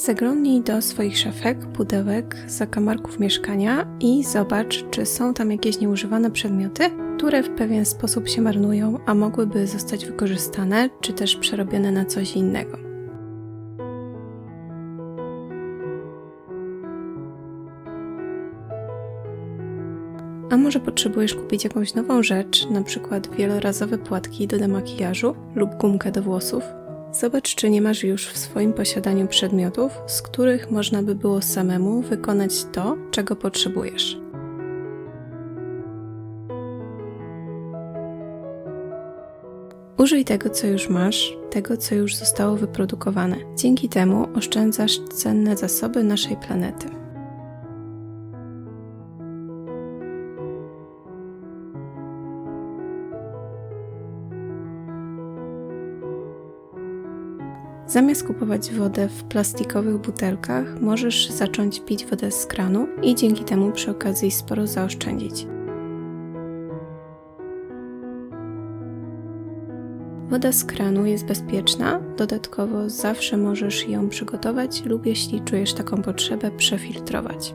Zaglądnij do swoich szafek, pudełek, zakamarków mieszkania i zobacz, czy są tam jakieś nieużywane przedmioty, które w pewien sposób się marnują, a mogłyby zostać wykorzystane, czy też przerobione na coś innego. A może potrzebujesz kupić jakąś nową rzecz, na przykład wielorazowe płatki do demakijażu lub gumkę do włosów? Zobacz, czy nie masz już w swoim posiadaniu przedmiotów, z których można by było samemu wykonać to, czego potrzebujesz. Użyj tego, co już masz, tego, co już zostało wyprodukowane. Dzięki temu oszczędzasz cenne zasoby naszej planety. Zamiast kupować wodę w plastikowych butelkach, możesz zacząć pić wodę z kranu i dzięki temu przy okazji sporo zaoszczędzić. Woda z kranu jest bezpieczna, dodatkowo zawsze możesz ją przygotować lub jeśli czujesz taką potrzebę, przefiltrować.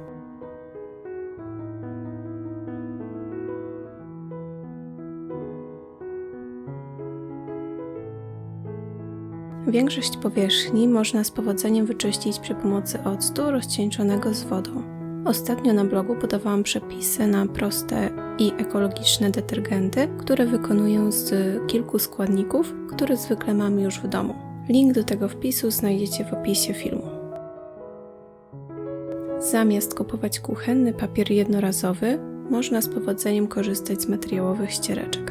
Większość powierzchni można z powodzeniem wyczyścić przy pomocy octu rozcieńczonego z wodą. Ostatnio na blogu podawałam przepisy na proste i ekologiczne detergenty, które wykonuję z kilku składników, które zwykle mam już w domu. Link do tego wpisu znajdziecie w opisie filmu. Zamiast kupować kuchenny papier jednorazowy, można z powodzeniem korzystać z materiałowych ściereczek.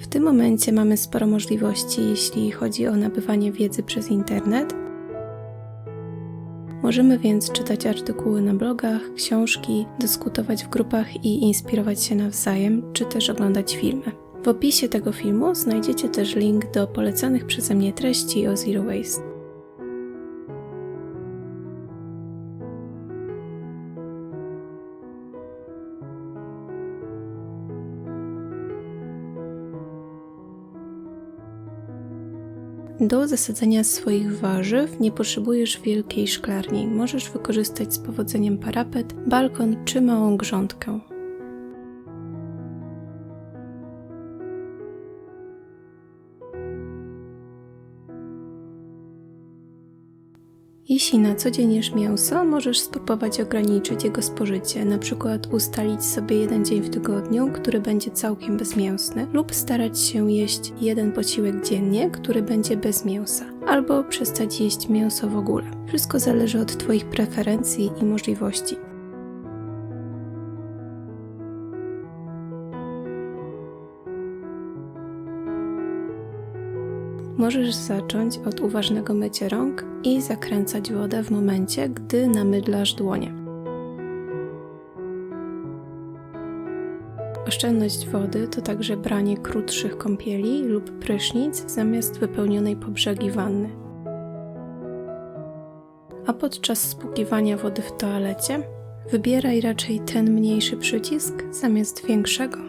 W tym momencie mamy sporo możliwości, jeśli chodzi o nabywanie wiedzy przez internet. Możemy więc czytać artykuły na blogach, książki, dyskutować w grupach i inspirować się nawzajem, czy też oglądać filmy. W opisie tego filmu znajdziecie też link do polecanych przeze mnie treści o Zero Waste. Do zasadzenia swoich warzyw nie potrzebujesz wielkiej szklarni. Możesz wykorzystać z powodzeniem parapet, balkon czy małą grządkę. Jeśli na co dzień jesz mięso, możesz spróbować ograniczyć jego spożycie, na przykład ustalić sobie jeden dzień w tygodniu, który będzie całkiem bezmięsny, lub starać się jeść jeden posiłek dziennie, który będzie bez mięsa, albo przestać jeść mięso w ogóle. Wszystko zależy od Twoich preferencji i możliwości. Możesz zacząć od uważnego mycia rąk i zakręcać wodę w momencie, gdy namydlasz dłonie. Oszczędność wody to także branie krótszych kąpieli lub prysznic zamiast wypełnionej po brzegi wanny. A podczas spłukiwania wody w toalecie wybieraj raczej ten mniejszy przycisk zamiast większego.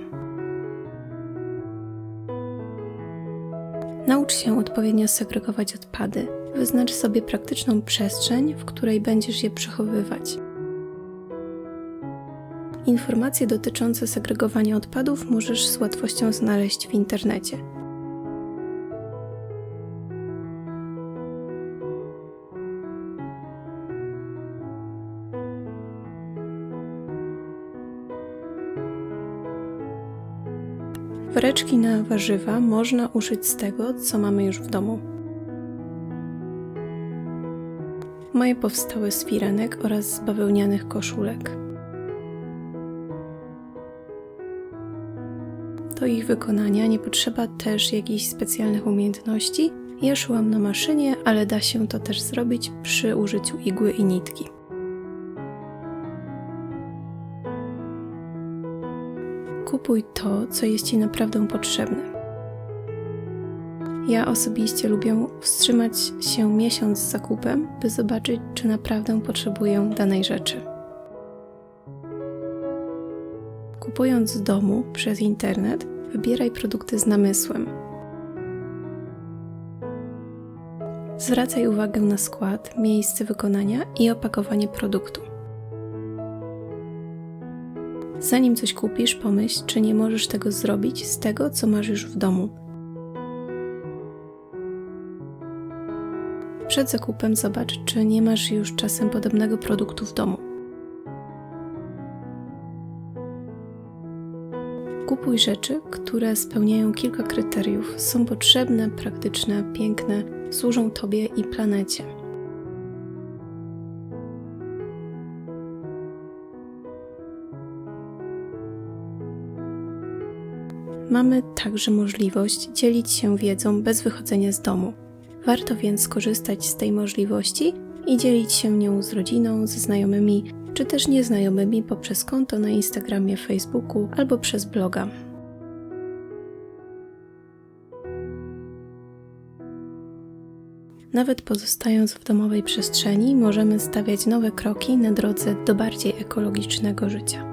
Naucz się odpowiednio segregować odpady. Wyznacz sobie praktyczną przestrzeń, w której będziesz je przechowywać. Informacje dotyczące segregowania odpadów możesz z łatwością znaleźć w internecie. Woreczki na warzywa można uszyć z tego, co mamy już w domu. Moje powstały z firenek oraz z bawełnianych koszulek. Do ich wykonania nie potrzeba też jakichś specjalnych umiejętności. Ja szyłam na maszynie, ale da się to też zrobić przy użyciu igły i nitki. Kupuj to, co jest Ci naprawdę potrzebne. Ja osobiście lubię wstrzymać się miesiąc z zakupem, by zobaczyć, czy naprawdę potrzebuję danej rzeczy. Kupując z domu przez internet, wybieraj produkty z namysłem. Zwracaj uwagę na skład, miejsce wykonania i opakowanie produktu. Zanim coś kupisz, pomyśl, czy nie możesz tego zrobić z tego, co masz już w domu. Przed zakupem zobacz, czy nie masz już czasem podobnego produktu w domu. Kupuj rzeczy, które spełniają kilka kryteriów, są potrzebne, praktyczne, piękne, służą Tobie i planecie. Mamy także możliwość dzielić się wiedzą bez wychodzenia z domu. Warto więc skorzystać z tej możliwości i dzielić się nią z rodziną, ze znajomymi czy też nieznajomymi poprzez konto na Instagramie, Facebooku albo przez bloga. Nawet pozostając w domowej przestrzeni, możemy stawiać nowe kroki na drodze do bardziej ekologicznego życia.